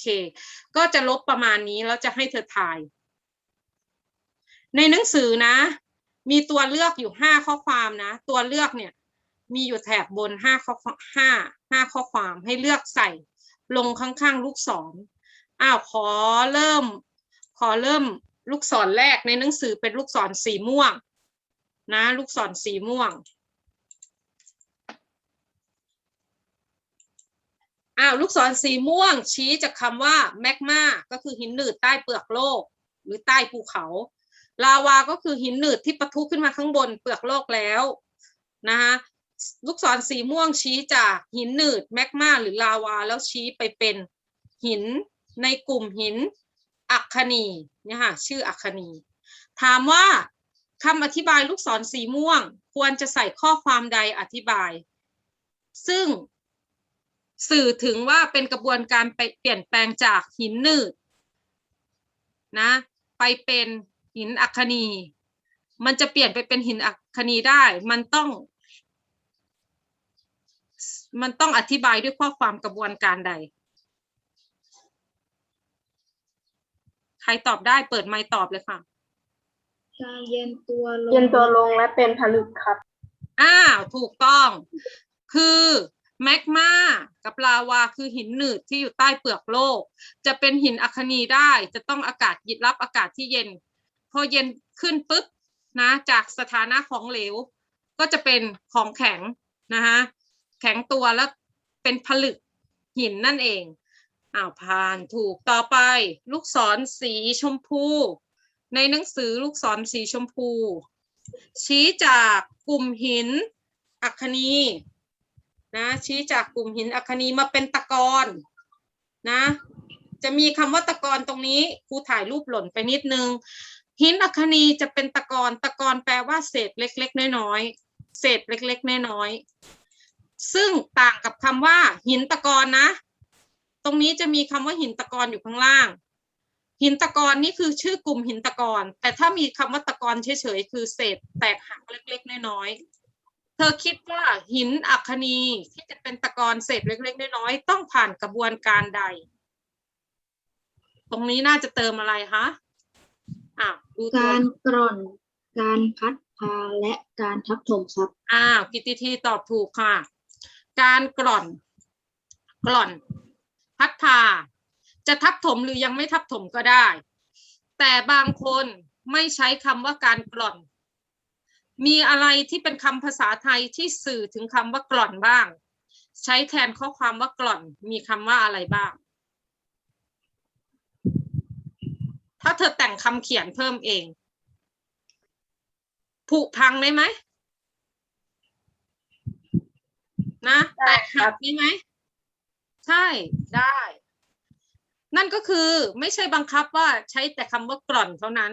เค ก็จะลบประมาณนี้แล้วจะให้เธอทาย ในหนังสือนะ มีตัวเลือกอยู่ห้าข้อความนะ ตัวเลือกเนี่ย มีอยู่แถบบนห้าข้อห้าห้าข้อความให้เลือกใส่ลงข้างๆ ลูกศร อ้าวขอเริ่ม ขอเริ่มลูกศรแรกในหนังสือเป็นลูกศรสีม่วง นะ ลูกศรสีม่วง อ้าวลูกศรสีม่วงชี้จากคำว่าแมกมาก็คือหินหนืดใต้เปลือกโลก หรือใต้ภูเขา ลาวาก็คือหินหนืดที่ปะทุขึ้นมาข้างบนเปลือกโลกแล้วนะคะลูกศรสีม่วงชี้จากหินหนืดแมกมาหรือลาวาแล้วชี้ไปเป็นหินในกลุ่มหินอัคคนีเนี่ยค่ะชื่ออัคคนีถามว่าคำอธิบายลูกศรสีม่วง ควรจะใส่ข้อความใดอธิบาย ซึ่ง สื่อถึงว่าเป็นกระบวนการไปเปลี่ยนแปลงจากหินหนืดนะไปเป็นหินอัคคนี มันจะเปลี่ยนไปเป็นหินอัคคนีได้ มันต้อง มันต้องอธิบายด้วยข้อความกระบวนการใด ใครตอบได้เปิดไมค์ตอบเลยค่ะการเย็นตัวลงเย็นตัวลงและเป็นผลึกครับ อ้าว ถูกต้อง คือ แมกมากับลาวาคือหินหนืดที่อยู่ใต้เปลือกโลก จะเป็นหินอัคนีได้ จะต้องอากาศยึดรับอากาศที่เย็น พอเย็นขึ้นปุ๊บนะจากสถานะของเหลว ก็จะเป็นของแข็งนะคะแข็งตัวแล้วเป็นผลึกหินนั่นเองอ้าวผ่านถูกต่อไป ลูกศรสีชมพู ในหนังสือลูกศรสีชมพู ชี้จากกลุ่มหินอัคคนี นะชี้จากกลุ่มหินอัคนีมาเป็นตะกอนนะ จะมีคำว่าตะกอนตรงนี้ครูถ่ายรูปหล่นไปนิดนึง หินอัคนีจะเป็นตะกอนตะกอนแปลว่าเศษเล็ก ๆ น้อยๆเศษเล็ก ๆ น้อยๆซึ่งต่างกับคำว่าหินตะกอนนะ ตรงนี้จะมีคำว่าหินตะกอนอยู่ข้างล่าง หินตะกอนนี่คือชื่อกลุ่มหินตะกอนแต่ถ้ามีคำว่าตะกอนเฉยๆคือเศษแตกหักเล็ก ๆ น้อยๆ เธอคิดว่าหินอัคคนีที่จะเป็นตะกอนเศษเล็กๆน้อยๆต้องผ่านกระบวนการใด ตรงนี้น่าจะเติมอะไรคะอะดูตัวการกร่อน การพัดพาและการทับถมครับอ้าวกิตติทีตอบถูกค่ะ การกร่อน กร่อน พัดพา จะทับถมหรือยังไม่ทับถมก็ได้ แต่บางคนไม่ใช้คำว่าการกร่อน มีอะไรที่เป็นคำภาษาไทยที่สื่อถึงคำว่ากร่อนบ้าง ใช้แทนข้อความว่ากร่อน มีคำว่าอะไรบ้าง ถ้าเธอแต่งคำเขียนเพิ่มเอง ผุพังได้ไหมนะได้แตกครัหับกได้ไหม ใช่ได้ นั่นก็คือไม่ใช่บังคับว่าใช้แต่คำว่ากร่อนเท่านั้น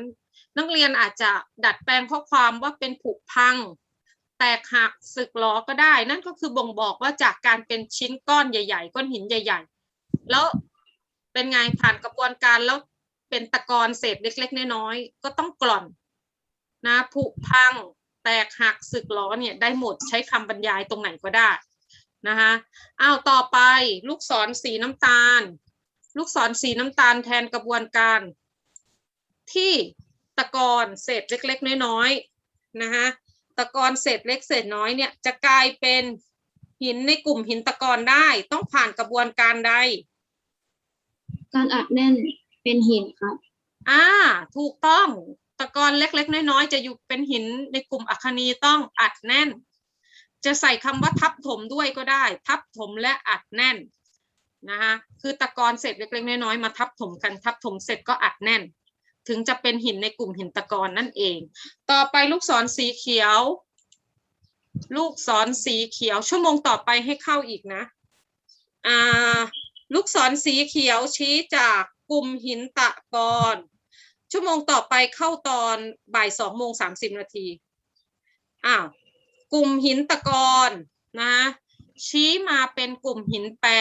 นักเรียนอาจจะดัดแปลงข้อความว่าเป็นผุพัง แตกหักสึกหลอก็ได้ นั่นก็คือบ่งบอกว่าจากการเป็นชิ้นก้อนใหญ่ ๆ ก้อนหินใหญ่ ๆ แล้วเป็นไงผ่านกระบวนการแล้วเป็นตะกอนเศษเล็ก ๆ น้อยๆก็ต้องกร่อนนะผุพัง แตกหักสึกล้อเนี่ยได้หมดใช้คำบรรยายตรงไหนก็ได้นะคะอ้าวต่อไปลูกศรสีน้ำตาล ลูกศรสีน้ำตาลแทนกระบวนการที่ ตะกอนเศษเล็ก ๆ น้อยๆนะคะตะกอนเศษเล็กเศษน้อยเนี่ยจะกลายเป็นหินในกลุ่มหินตะกอนได้ ต้องผ่านกระบวนการใด การอัดแน่นเป็นหินครับอ่าถูกต้องตะกอนเล็ก ๆ น้อยๆจะอยู่เป็นหินในกลุ่มอัคคนีต้องอัดแน่น จะใส่คำว่าทับถมด้วยก็ได้ ทับถมและอัดแน่นนะคะคือตะกอนเสร็จเล็กๆน้อยๆมาทับถมกันทับถมเสร็จก็อัดแน่น ถึงจะเป็นหินในกลุ่มหินตะกอนนั่นเอง ต่อไปลูกศรสีเขียว ลูกศรสีเขียว ชั่วโมงต่อไปให้เข้าอีกนะอ่าลูกศรสีเขียวชี้จากกลุ่มหินตะกอนชั่วโมงต่อไปเข้าตอนบ่ายสองโมงสามสิบนาทีอ้าวกลุ่มหินตะกอนนะชี้มาเป็นกลุ่มหินแปร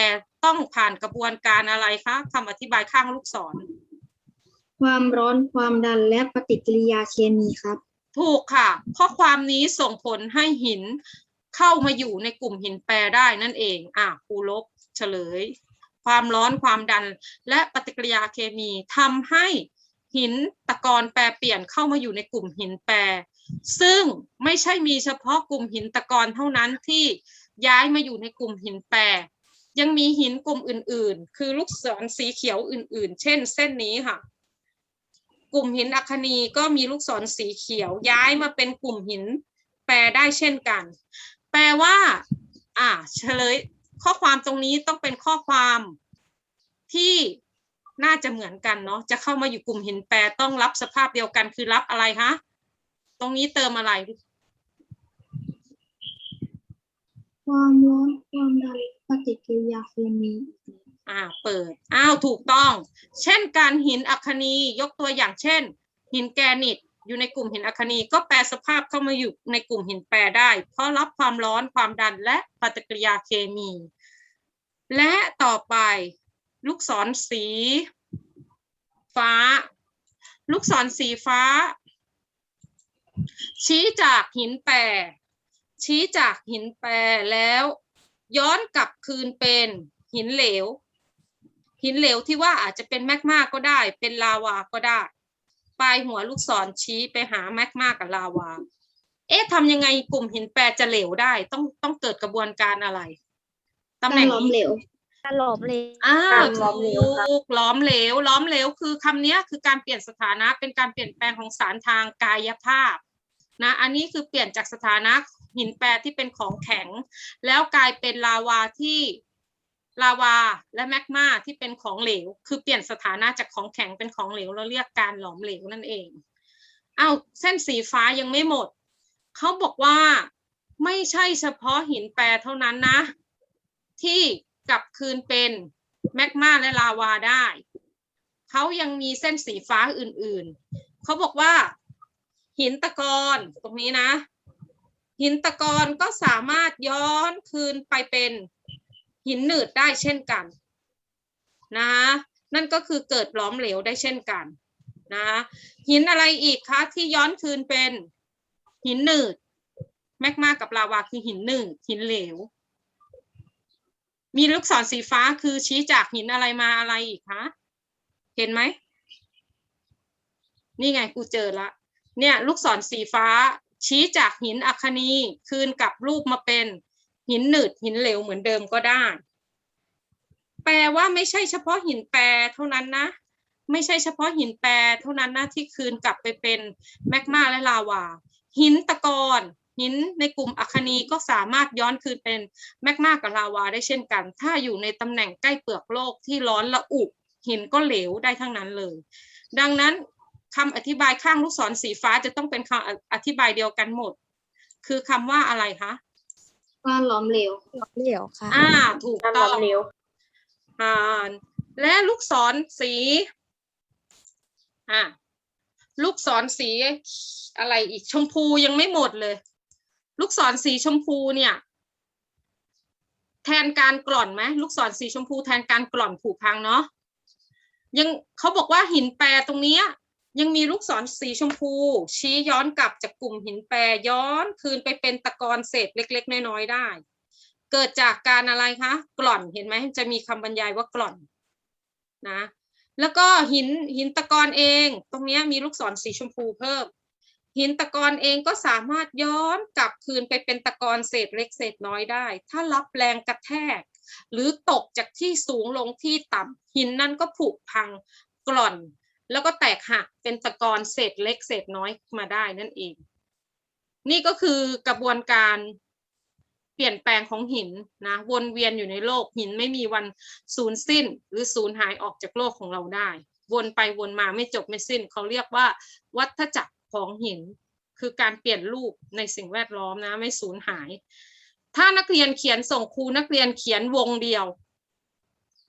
ต้องผ่านกระบวนการอะไรคะคำอธิบายข้างลูกศร ความร้อนความดันและปฏิกิริยาเคมีครับ ถูกค่ะ ข้อความนี้ส่งผลให้หินเข้ามาอยู่ในกลุ่มหินแปรได้นั่นเอง อะครูลบเฉลย ความร้อนความดันและปฏิกิริยาเคมีทำให้หินตะกอนแปรเปลี่ยนเข้ามาอยู่ในกลุ่มหินแปร ซึ่งไม่ใช่มีเฉพาะกลุ่มหินตะกอนเท่านั้นที่ย้ายมาอยู่ในกลุ่มหินแปร ยังมีหินกลุ่มอื่น ๆ คือลูกศรสีเขียวอื่น ๆ เช่น เส้นนี้ค่ะ กลุ่มหินอัคนีก็มีลูกศรสีเขียวย้ายมาเป็นกลุ่มหิน แปรได้เช่นกัน แปลว่า อ่าเฉลยข้อความตรงนี้ต้องเป็นข้อความที่น่าจะเหมือนกันเนาะจะเข้ามาอยู่กลุ่มหินแปรต้องรับสภาพเดียวกันคือรับอะไรคะตรงนี้เติมอะไร ความร้อนความดันปฏิกิริยาเคมี อ่าเปิด อ้าวถูกต้อง เช่นการหินอัคนียกตัวอย่างเช่น หินแกรนิตอยู่ในกลุ่มหินอัคนีก็แปลสภาพเข้ามาอยู่ในกลุ่มหินแปรได้ เพราะรับความร้อนความดันและปฏิกิริยาเคมี และต่อไป ลูกศรสี ฟ้า ลูกศรสีฟ้า ชี้จากหินแปรชี้จากหินแปรแล้ว ย้อนกลับคืนเป็นหินเหลว หินเหลวที่ว่าอาจจะเป็นแมกมาก็ได้ เป็นลาวาก็ได้ ปลายหัวลูกศรชี้ไปหาแมกมากับลาวา เอ๊ะทำยังไงกลุ่มหินแปรจะเหลวได้ ต้องต้องเกิดกระบวนการอะไรตำแหน่งล้อมนี้เหลวการหลอมเหลวอ้ากาวรล้อมเหลวครับถูกล้อมเหลว ล้อมเหลวคือคำเนี้ยคือการเปลี่ยนสถานะ เป็นการเปลี่ยนแปลงของสารทางกายภาพนะ อันนี้คือเปลี่ยนจากสถานะหินแปรที่เป็นของแข็ง แล้วกลายเป็นลาวาที่ ลาวาและแมกมาที่เป็นของเหลว คือเปลี่ยนสถานะจากของแข็งเป็นของเหลว เราเรียกการหลอมเหลวนั่นเองอ้าวเส้นสีฟ้ายังไม่หมด เขาบอกว่าไม่ใช่เฉพาะหินแปรเท่านั้นนะ ที่กลับคืนเป็นแมกมาและลาวาได้ เขายังมีเส้นสีฟ้าอื่นๆ เขาบอกว่า หินตะกอนตรงนี้นะ หินตะกอนก็สามารถย้อนคืนไปเป็น หินหนืดได้เช่นกันนะนั่นก็คือเกิดหล้อมเหลวได้เช่นกันนะหินอะไรอีกคะที่ย้อนคืนเป็นหินหนืดแมกมากับลาวาคือหินหนืดหินเหลว มีลูกศรสีฟ้าคือชี้จากหินอะไรมาอะไรอีกคะเห็นไหมนี่ไงกูเจอละเนี่ยลูกศรสีฟ้าชี้จากหินอัคนีคืนกลับรูปมาเป็น หินหนืดหินเหลวเหมือนเดิมก็ได้ แปลว่าไม่ใช่เฉพาะหินแปรเท่านั้นนะ ไม่ใช่เฉพาะหินแปรเท่านั้นนะที่คืนกลับไปเป็นแมกมาและลาวา หินตะกอนหินในกลุ่มอัคนีก็สามารถย้อนคืนเป็นแมกมากับลาวาได้เช่นกัน ถ้าอยู่ในตำแหน่งใกล้เปลือกโลกที่ร้อนละอุหินก็เหลวได้ทั้งนั้นเลย ดังนั้นคำอธิบายข้างลูกศรสีฟ้าจะต้องเป็นคำอธิบายเดียวกันหมด คือคำว่าอะไรคะ การล้อมเหลวหลอมเหลวค่ะ อ่า ถูกการต้ล้ออมงเหลวอ่าและลูกศรสีอ่าลูกศรสีอะไรอีกชมพูยังไม่หมดเลย ลูกศรสีชมพูเนี่ย แทนการกล่อนไหมลูกศรสีชมพูแทนการกล่อนผุพังเนาะยังเขาบอกว่าหินแปรตรงเนี้ย ยังมีลูกศรสีชมพู ชี้ย้อนกลับจากกลุ่มหินแปรย้อนคืนไปเป็นตะกอนเศษเล็ก ๆ น้อยๆได้ เกิดจากการอะไรคะกล่อนเห็นไหมจะมีคำบรรยายว่ากล่อนนะแล้วก็หินหินตะกอนเอง ตรงนี้มีลูกศรสีชมพูเพิ่ม หินตะกอนเองก็สามารถย้อนกลับคืนไปเป็นตะกอนเศษเล็กเศษน้อยได้ ถ้ารับแรงกระแทก หรือตกจากที่สูงลงที่ต่ำหินนั้นก็ผุพังกร่อน แล้วก็แตกหักเป็นตะกอนเศษเล็กเศษน้อยมาได้นั่นเอง นี่ก็คือกระบวนการเปลี่ยนแปลงของหินนะวนเวียนอยู่ในโลกหินไม่มีวันสูญสิ้น หรือสูญหายออกจากโลกของเราได้ วนไปวนมาไม่จบไม่สิ้น เขาเรียกว่า วัฏจักรของหิน คือการเปลี่ยนรูปในสิ่งแวดล้อมนะไม่สูญหาย ถ้านักเรียนเขียนส่งครูนักเรียนเขียนวงเดียว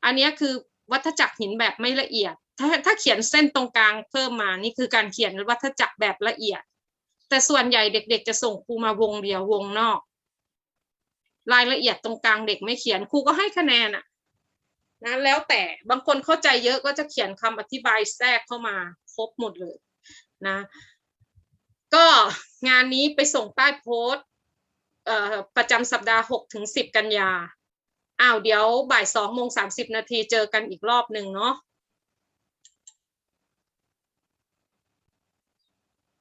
อันนี้คือวัฏจักรหินแบบไม่ละเอียด ถ้าถ้าเขียนเส้นตรงกลางเพิ่มมานี่คือการเขียนวัฏจักรแบบละเอียด แต่ส่วนใหญ่เด็ก ๆ จะส่งครูมาวงเดียววงนอก รายละเอียดตรงกลางเด็กไม่เขียนครูก็ให้คะแนนอะนะแล้วแต่บางคนเข้าใจเยอะก็จะเขียนคำอธิบายแทรกเข้ามาครบหมดเลยนะ ก็งานนี้ไปส่งใต้โพสต์ประจำสัปดาห์6ถึง10 กันยาอ้าวเดี๋ยวบ่ายสองโมงสามสิบนาทีเจอกันอีกรอบหนึ่งเนาะ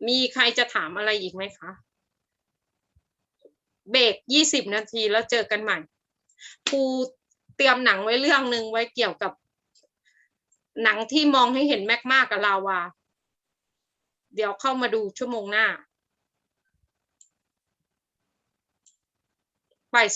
มีใครจะถามอะไรอีกไหมคะ เบรกยี่สิบนาทีแล้วเจอกันใหม่ครูเตรียมหนังไว้เรื่องหนึ่งไว้เกี่ยวกับ หนังที่มองให้เห็นแมกมากับลาวา เดี๋ยวเข้ามาดูชั่วโมงหน้าบ่าย